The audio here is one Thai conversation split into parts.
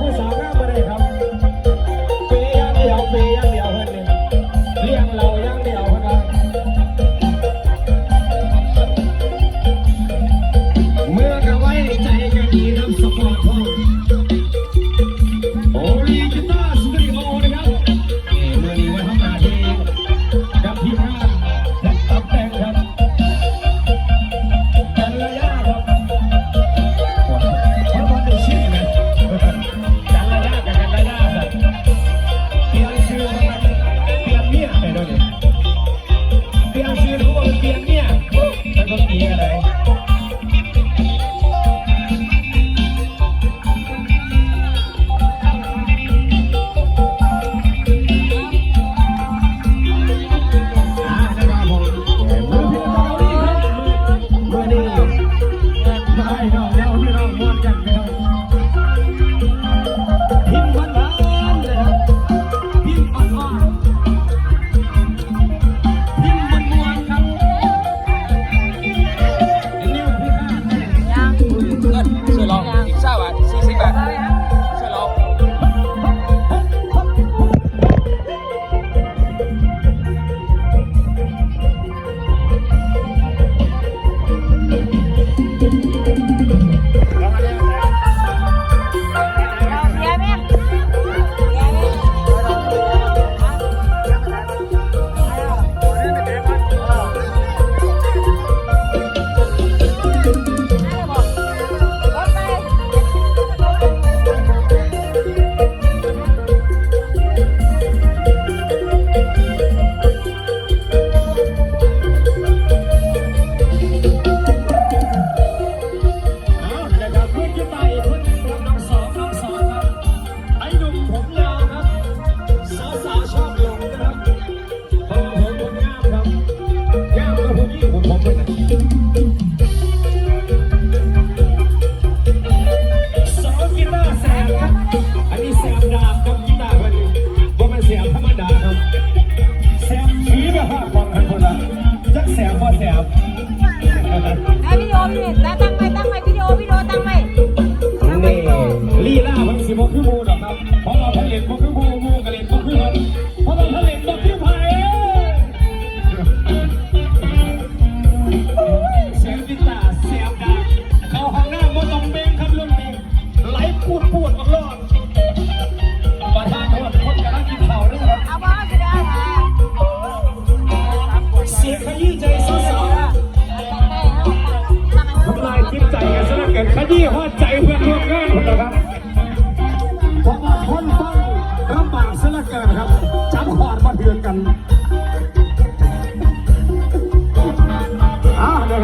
为啥 ดูชื่อรู้ว่ามันเปลี่ยนเนี่ยแต่ก็เปลี่ยนอะไรได้น้อง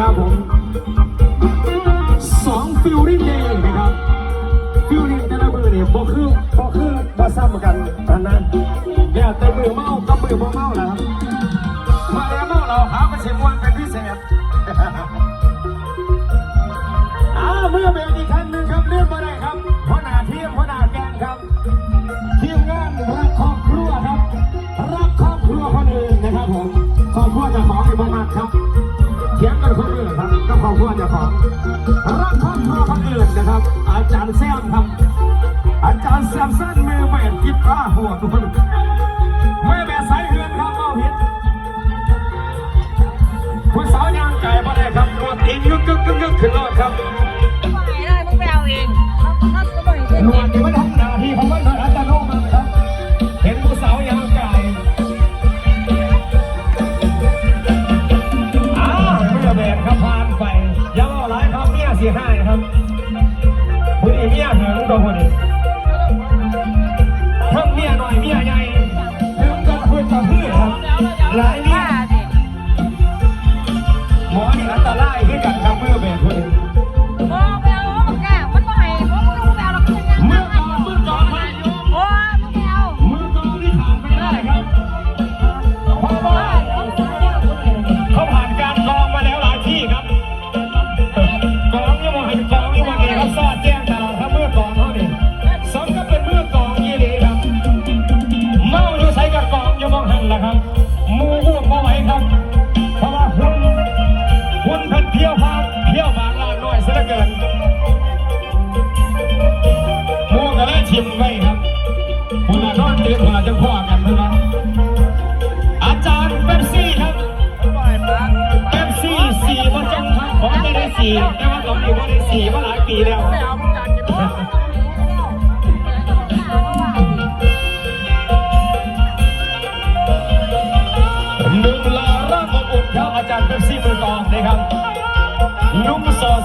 ครับผมสองฟิลลิ่งเดยนะครับฟิลลิ่งแต่ละมือเนี่ยบอกคือบอกคือมาซ้ำกันนะเนี่ยแต่มือเมากับมือบ่เมาแล้ว จ้าของรักพ่อพาพักเอิญนะครับ อาจารย์แซมครับ อาจารย์แซมสั้นมือเบนกีตข้าหัวทุกคนแม่แม่สายเฮือนครับเอาเห็นคุณสาวยางไก่มาได้ครับกดตีกยึกยึกยึกยึกขึ้นรอดครับ Like que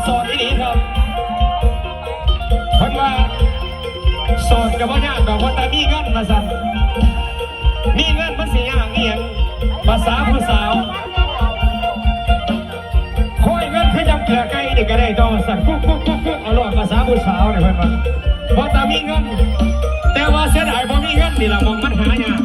สอนที่นี้ครับเพราะว่าสอนกับว่ายากดอกว่าแต่มีเงินมาสั่นมีเงินมันสียาเงียงภาษาผู้สาวคอยเงินคือจำเกลือไก่เด็กก็ได้ดอกสั่นกุ๊กกุ๊กกุ๊กกุ๊กอาหลอกภาษาผู้สาวเลยเพื่อนว่าว่าแต่มีเงิน แต่ว่าเสียดายพอมีเงินนี่แหละมองมันหายาก